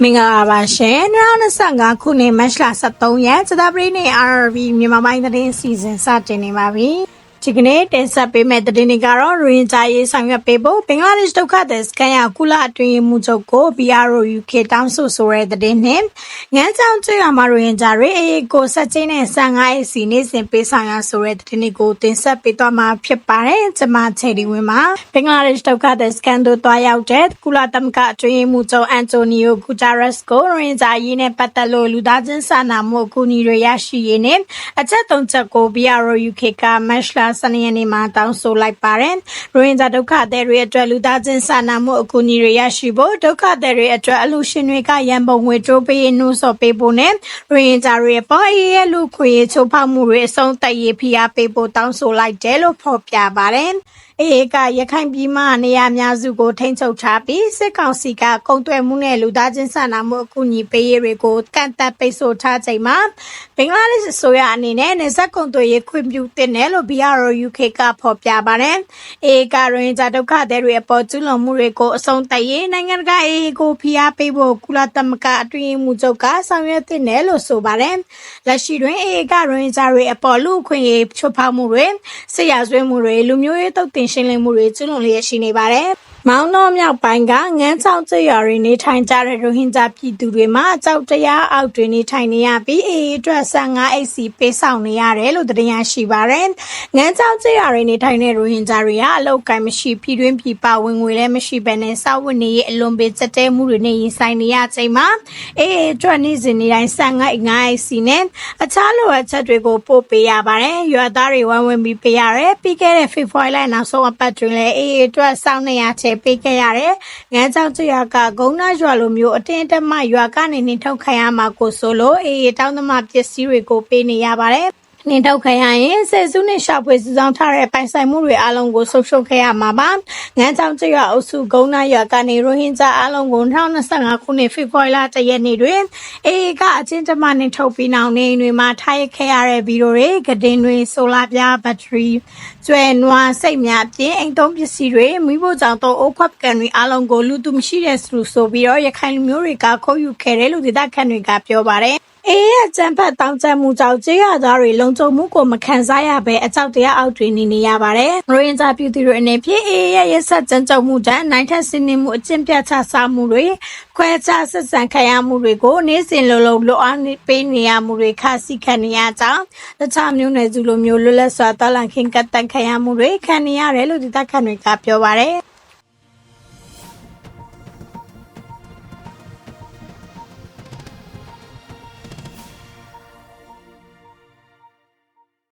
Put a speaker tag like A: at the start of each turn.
A: မင်္ဂလာပါရှင်2025ခုနှစ်မတ်လ23ရက်စတာပရိနေ့ RRB မြန်မာပိုင်းသတင်းအစီအစဉ်စတင်နေပါပြီ ဒီကနေ့တင်ဆက်ပေးမယ့်သတင်းတွေကတော့ရင်းကြရေးဆောင်ရွက်ပေးဖို့ဘင်္ဂလားဒေ့ရှ်ဒုက္ခသည်စခန်းရောက်ကုလအတွင်းမှုချုပ်ကို BRO UK တောင်းဆိုဆိုတဲ့သတင်းနဲ့ငန်းချောင်းကျွော်မှာရင်းကြရေးအေးကိုဆက်ချင်းနဲ့15စီနေ့စဉ်ပေးဆောင်ရဆိုတဲ့သတင်းတွေကိုတင်ဆက်ပေးသွားမှာဖြစ်ပါတယ်ကျွန်မချယ်ဒီဝင်းမှာဘင်္ဂလားဒေ့ရှ်ဒုက္ခသည်စခန်းတို့တွားရောက်တဲ့ကုလသမဂ္ဂအတွင်းမှုချုပ်အန်တိုနီယိုဂူတာရက်စ်ကိုရင်းကြရေးနဲ့ပတ်သက်လို့လူသားချင်းစာနာမှုအကူအညီတွေရရှိရေးနဲ့အချက်သုံးချက်ကို BRO UK ကမတ်လစနေရက်နေ့မှာတောင်းဆိုလိုက်ပါတယ်။ရိုဟင်ဂျာဒုက္ခသည်တွေအတွက်လူသားချင်းစာနာမှုအကူအညီတွေရရှိဖို့ဒုက္ခသည်တွေအတွက်အလူရှင်တွေကရန်ပုံငွေတိုးပေးနှိုးဆော်ပေးဖို့နဲ့ရိုဟင်ဂျာတွေအပေါ်အေးရဲ့လူခွေချိုးဖောက်မှုတွေအဆုံးသတ်ရေးဖိအားပေးဖို့တောင်းဆိုလိုက်တယ်လို့ဖော်ပြပါတယ်။အေးကရခိုင်ပြည်မှနေရာများစုကိုထိန်းချုပ်ထားပြီးစစ်ကောင်စီကကုံတွယ်မှုနဲ့လူသားချင်းစာနာမှုအကူအညီပေးရေးတွေကိုကန့်သက်ပိတ်ဆို့ထားချိန်မှာဘင်္ဂလားဒေ့ရှ်ဆိုရအနေနဲ့နေဆက်ကုံတွယ်ရေးခွင့်ပြုတင်တယ်လို့ BRO UK ကဖော်ပြပါတယ်။အေးကရင်ဂျာဒုက္ခသည်တွေအပေါ်ကျူးလွန်မှုတွေကိုအဆုံးသတ်ရေးနိုင်ငံတကာအေးကိုဖိအားပေးဖို့ကုလသမဂ္ဂအတွင်းမှုချုပ်ကဆောင်ရွက်တင်တယ်လို့ဆိုပါတယ်။လက်ရှိတွင်အေးကရင်ဂျာတွေအပေါ်လူခွင့်ရေးချွတ်ဖောက်မှုတွေဆရာဆွေးမှုတွေလူမျိုးရေးတုတ်တင်ရှင်းလင်းမှုတွေကျူးလွန်လျက်ရှိနေပါတယ်။ မောင်နှောမြောက်ပိုင်းကငန်းချောင်းကျရွာတွေနေထိုင်ကြတဲ့ရိုဟင်ဂျာပြည်သူတွေမှာကြောက်တရားအောက်တွင်နေထိုင်နေရပြီးအေးအတွက်15အိတ်စီပေးဆောင်နေရတယ်လို့သတင်းရရှိပါတယ်။ငန်းချောင်းကျရွာတွေနေထိုင်တဲ့ရိုဟင်ဂျာတွေကအလောက်ကိုင်းမရှိပြည်တွင်းပြည်ပဝင်ငွေလည်းမရှိဘဲနဲ့စောက်ဝတ်နေရေးအလွန်ပေးစက်တဲမှုတွေနဲ့ရင်ဆိုင်နေရချိန်မှာအေးအတွက်နေ့စဉ်နေ့တိုင်း15အိတ်5အိတ်စီနဲ့အခြားလိုအပ်ချက်တွေကိုပို့ပေးရပါတယ်။ရွာသားတွေဝိုင်းဝန်းပြီးပေးရတယ်။ပြီးခဲ့တဲ့ဖေဖော်ဝါရီလနောက်ဆုံးအပတ်တွင်လည်းအေးအတွက်စောင့်နေရချက်ပေးခဲ့ရတယ်။ငန်းချောင်းကျွာကဂုံနာရွာလိုမျိုးအတင်းတမရွာကနေနှင်ထုတ်ခံရမှာကိုဆိုလို့အေးတောင်းသမားပစ္စည်းတွေကိုပေးနေရပါတယ်။ နှင်ထုတ်ခဲ့ရရင်ဆယ်စုနှစ်ရှာဖွေစုဆောင်ထားတဲ့ပိုင်ဆိုင်မှုတွေအလုံးကိုဆုံးရှုံးခဲ့ရမှာပါ။ငန်းချောင်းကျွာအုပ်စုဂုံနာရွာကနေရိုဟင်ဂျာအလုံးကို2025ခုနှစ်ဖေဖော်ဝါရီလတရက်နေ့တွင်အေးကအချင်းတမနှင်ထုတ်ပြီးနောက်နေတွေမှာထားရခဲ့ရတဲ့ဗီဒီယိုတွေကတင်တွေဆိုလာပြားဘက်ထရီကျွဲနွားစိတ်များပြင်အိမ်သုံးပစ္စည်းတွေမိဖို့ကြောင့်တော့အိုးခွက်ကန်တွေအလုံးကိုလူသူမရှိတဲ့သူဆိုပြီးတော့ရခိုင်လူမျိုးတွေကခုတ်ယူခဲ့တယ်လို့ဒေသခံတွေကပြောပါတယ် အေးရဲ့ကျန်းဖတ်တောင်းကျမှုကြောင့်ကြေးရသားတွေလုံခြုံမှုကိုမခံစားရဘဲအကြောက်တရားအောက်တွင်နေနေရပါတယ်။ရိုရင်ဂျာပြည်သူတွေအနေဖြင့်အေးရဲ့ရက်ဆက်ကြမ်းကြုတ်မှုတန်းနိုင်ထက်စင်းနေမှုအကျင့်ပြတ်ချစားမှုတွေခွဲခြားဆက်ဆံခံရမှုတွေကိုနေ့စဉ်လိုလိုလိုအားပေးနေရမှုတွေခါစီခံနေရကြောင်းတခြားမျိုးနွယ်စုလိုမျိုးလွတ်လပ်စွာတော်လန်ခင်ကတ်တန်ခံရမှုတွေခံနေရတယ်လို့ဒီသက်ခံတွေကပြောပါတယ်။